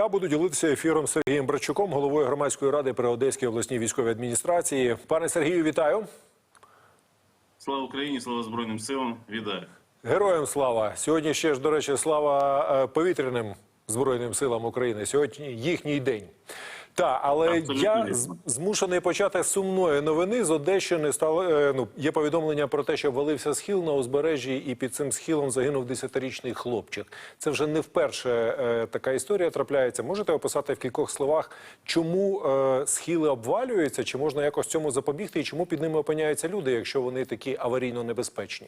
Я буду ділитися ефіром з Сергієм Брачуком, головою громадської ради при Одеській обласній військовій адміністрації. Пане Сергію, вітаю. Слава Україні, слава Збройним силам. Вітаю. Героям слава. Сьогодні ще ж, до речі, слава е, повітряним збройним силам України. Сьогодні їхній день. Та, але Абсолютно я вірно. змушений почати з сумної новини. З Одещини стало е, ну є повідомлення про те, що валився схил на узбережжі, і під цим схилом загинув 10-річний хлопчик. Це вже не вперше е, така історія трапляється. Можете описати в кількох словах, чому е, схили обвалюються, чи можна якось цьому запобігти, і чому під ними опиняються люди, якщо вони такі аварійно небезпечні?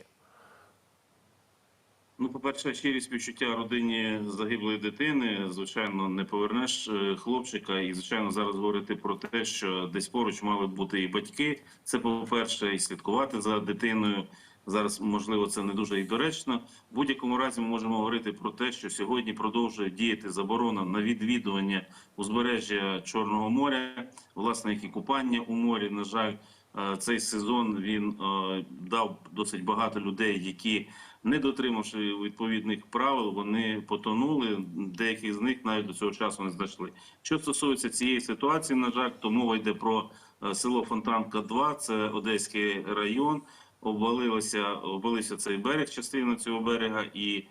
Ну, по-перше, щирі співчуття родині загиблої дитини. Звичайно, не повернеш е, хлопчика, і звичайно, зараз говорити про те, що десь поруч мали бути і батьки. Це по-перше, і слідкувати за дитиною. Зараз можливо це не дуже і доречно. В будь-якому разі ми можемо говорити про те, що сьогодні продовжує діяти заборона на відвідування узбережжя Чорного моря, власне, як і купання у морі. На жаль, е, цей сезон він е, дав досить багато людей, які не дотримавши відповідних правил, вони потонули. Деякі з них навіть до цього часу не знайшли. Що стосується цієї ситуації, на жаль, то мова йде про е, село Фонтанка. 2 це Одеський район. Обвалився, обвалився цей берег, частина цього берега, і е,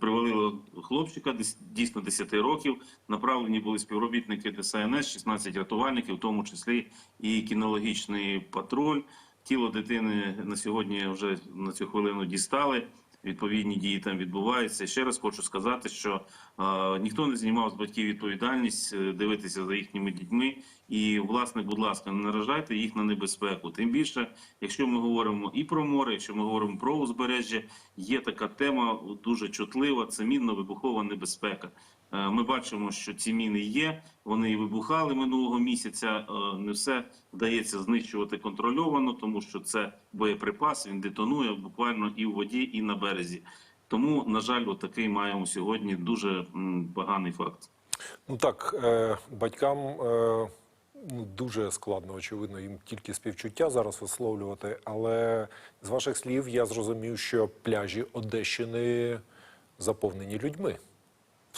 привалило хлопчика дійсно 10 років. Направлені були співробітники ДСНС, 16 рятувальників, в тому числі і кінологічний патруль. Тіло дитини на сьогодні вже на цю хвилину дістали. Відповідні дії там відбуваються. Ще раз хочу сказати, що е, ніхто не знімав з батьків відповідальність е, дивитися за їхніми дітьми. І, власне, будь ласка, не наражайте їх на небезпеку. Тим більше, якщо ми говоримо і про море, якщо ми говоримо про узбережжя, є така тема дуже чутлива. Це мінно-вибухова небезпека. Е, Ми бачимо, що ці міни є. Вони і вибухали минулого місяця. Е, Не все вдається знищувати контрольовано, тому що це боєприпас. Він детонує буквально і в воді, і на березі. Тому, на жаль, отакий маємо сьогодні дуже поганий факт. Ну так, е, батькам ну, дуже складно, очевидно, їм тільки співчуття зараз висловлювати. Але з ваших слів я зрозумів, що пляжі Одещини заповнені людьми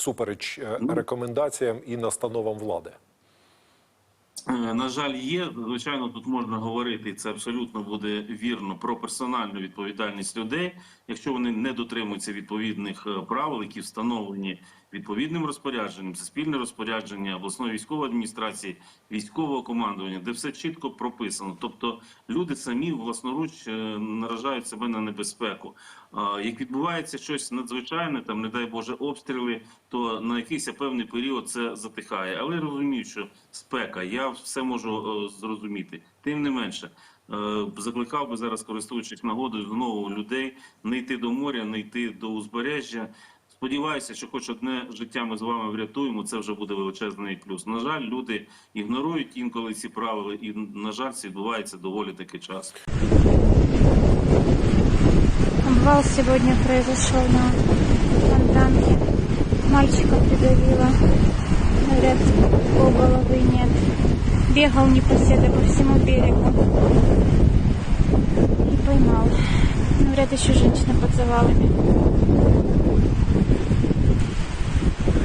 всупереч е, рекомендаціям і настановам влади. Е, На жаль, є. Звичайно, тут можна говорити, і це абсолютно буде вірно про персональну відповідальність людей, якщо вони не дотримуються відповідних е, правил, які встановлені відповідним розпорядженням, це спільне розпорядження обласної військової адміністрації, військового командування, де все чітко прописано. Тобто люди самі власноруч е, наражають себе на небезпеку. Як відбувається щось надзвичайне, там не дай Боже обстріли, то на якийсь певний період це затихає. Але я розумію, що спека, я все можу е, зрозуміти. Тим не менше, е, закликав би зараз, користуючись нагодою, знову людей не йти до моря, не йти до узбережжя. Сподіваюся, що хоч одне життя ми з вами врятуємо. Це вже буде величезний плюс. На жаль, люди ігнорують інколи ці правила, і на жаль, це відбувається доволі таки часто. Обвал сегодня произошел на фонтанке. Мальчика придавило. Говорят, пол головы нет. Бегал непоседа по всему берегу. И поймал. Ну, Говорят, еще женщина под завалами.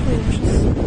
koymuşuz.